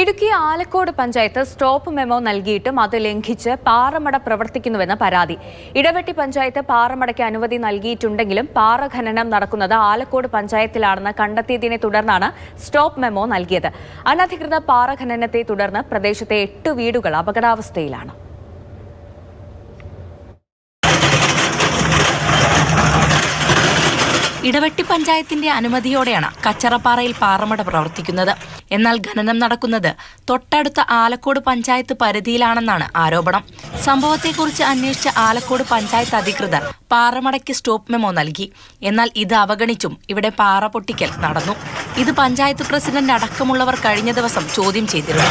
Idukki Alakode panchayat stop memo നൽകിയിട്ടും അത് ലംഘിച്ച് പാറമട പ്രവർത്തിക്കുന്നുവെന്ന് പരാതി. ഇടവെട്ടി പഞ്ചായത്ത് പാറമടയ്ക്ക് അനുമതി നൽകിയിട്ടുണ്ടെങ്കിലും പാറ ഖനനം നടക്കുന്നത് ആലക്കോട് പഞ്ചായത്തിലാണെന്ന് കണ്ടെത്തിയതിനെ തുടർന്നാണ് സ്റ്റോപ്പ് മെമോ നൽകിയത്. അനധികൃത പാറ ഖനനത്തെ തുടർന്ന് പ്രദേശത്തെ എട്ട് വീടുകൾ അപകടാവസ്ഥയിലാണ്. ഇടവെട്ടി പഞ്ചായത്തിന്റെ അനുമതിയോടെയാണ് കച്ചറപ്പാറയിൽ പാറമട പ്രവർത്തിക്കുന്നത്. എന്നാൽ ഖനനം നടക്കുന്നത് തൊട്ടടുത്ത ആലക്കോട് പഞ്ചായത്ത് പരിധിയിലാണെന്നാണ് ആരോപണം. സംഭവത്തെക്കുറിച്ച് അന്വേഷിച്ച ആലക്കോട് പഞ്ചായത്ത് അധികൃതർ പാറമടയ്ക്ക് സ്റ്റോപ്പ് മെമോ നൽകി. എന്നാൽ ഇത് അവഗണിച്ചും ഇവിടെ പാറ പൊട്ടിക്കൽ നടന്നു. ഇത് പഞ്ചായത്ത് പ്രസിഡന്റ് അടക്കമുള്ളവർ കഴിഞ്ഞ ദിവസം ചോദ്യം ചെയ്തിരുന്നു.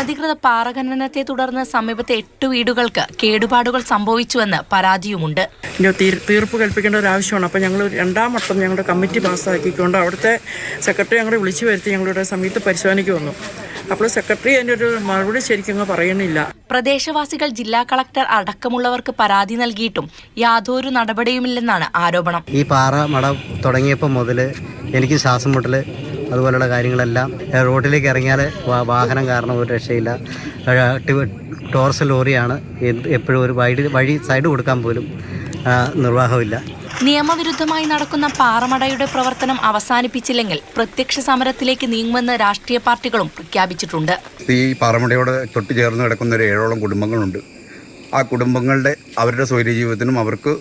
അനധികൃത പാറഖനനത്തെ തുടർന്ന് സമീപത്തെ എട്ട് വീടുകൾക്ക് കേടുപാടുകൾ സംഭവിച്ചുവെന്ന് പരാതിയുമുണ്ട്. തീർപ്പ് കൽപ്പിക്കേണ്ട ഒരു ആവശ്യമാണ്. അപ്പോൾ ഞങ്ങൾ രണ്ടാം വട്ടം ഞങ്ങളുടെ കമ്മിറ്റി പാസ്സാക്കിക്കൊണ്ട് അവിടുത്തെ സെക്രട്ടറി ഞങ്ങളെ വിളിച്ചു വരുത്തി ഞങ്ങളുടെ സമയത്ത് പരിശോധനയ്ക്ക് വന്നു. അപ്പോൾ സെക്രട്ടറി അതിന്റെ ഒരു മറുപടി ശരിക്കും പറയുന്നില്ല. പ്രദേശവാസികൾ ജില്ലാ കളക്ടർ അടക്കമുള്ളവർക്ക് പരാതി നൽകിയിട്ടും യാതൊരു നടപടിയുമില്ലെന്നാണ് ആരോപണം. ഈ പാറ മട തുടങ്ങിയപ്പോൾ മുതൽ എനിക്ക് ശ്വാസം മുട്ടൽ അതുപോലുള്ള കാര്യങ്ങളെല്ലാം റോഡിലേക്ക് ഇറങ്ങിയാൽ വാഹനം കാരണം ഒരു രക്ഷയില്ല. ടോർസ് ലോറിയാണ് എപ്പോഴും ഒരു വഴി വഴി സൈഡ് കൊടുക്കാൻ പോലും നിർവാഹമില്ല. നിയമവിരുദ്ധമായി നടക്കുന്ന പാറമടയുടെ പ്രവർത്തനം അവസാനിപ്പിച്ചില്ലെങ്കിൽ പ്രത്യക്ഷ സമരത്തിലേക്ക് നീങ്ങുമെന്ന് രാഷ്ട്രീയ പാർട്ടികളും പ്രഖ്യാപിച്ചിട്ടുണ്ട്. ഈ പാറമടയോട് തൊട്ട് ചേർന്ന് കിടക്കുന്ന ഒരു ഏഴോളം കുടുംബങ്ങളുണ്ട്. ആ കുടുംബങ്ങളുടെ അവരുടെ സ്വൈര്യ ജീവിതത്തിനും അവർക്ക്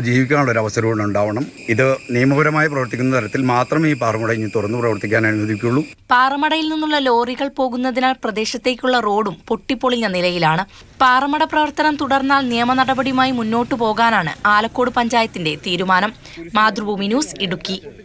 ജീവിക്കാനുള്ള ഒരു അവസരം കൂടെ ഉണ്ടാവണം. ഇത് നിയമപരമായി പ്രവർത്തിക്കുന്ന തരത്തിൽ മാത്രമേ ഈ പാറമട ഇനി തുറന്നു പ്രവർത്തിക്കാൻ അനുവദിക്കുള്ളൂ പാറമടയിൽ നിന്നുള്ള ലോറികൾ പോകുന്നതിനാൽ പ്രദേശത്തേക്കുള്ള റോഡും പൊട്ടിപ്പൊളിഞ്ഞ നിലയിലാണ്. പാറമട പ്രവർത്തനം തുടർന്നാൽ നിയമ നടപടിയുമായി മുന്നോട്ടു പോകാനാണ് ആലക്കോട് പഞ്ചായത്തിന്റെ തീരുമാനം. മാതൃഭൂമി ന്യൂസ് ഇടുക്കി.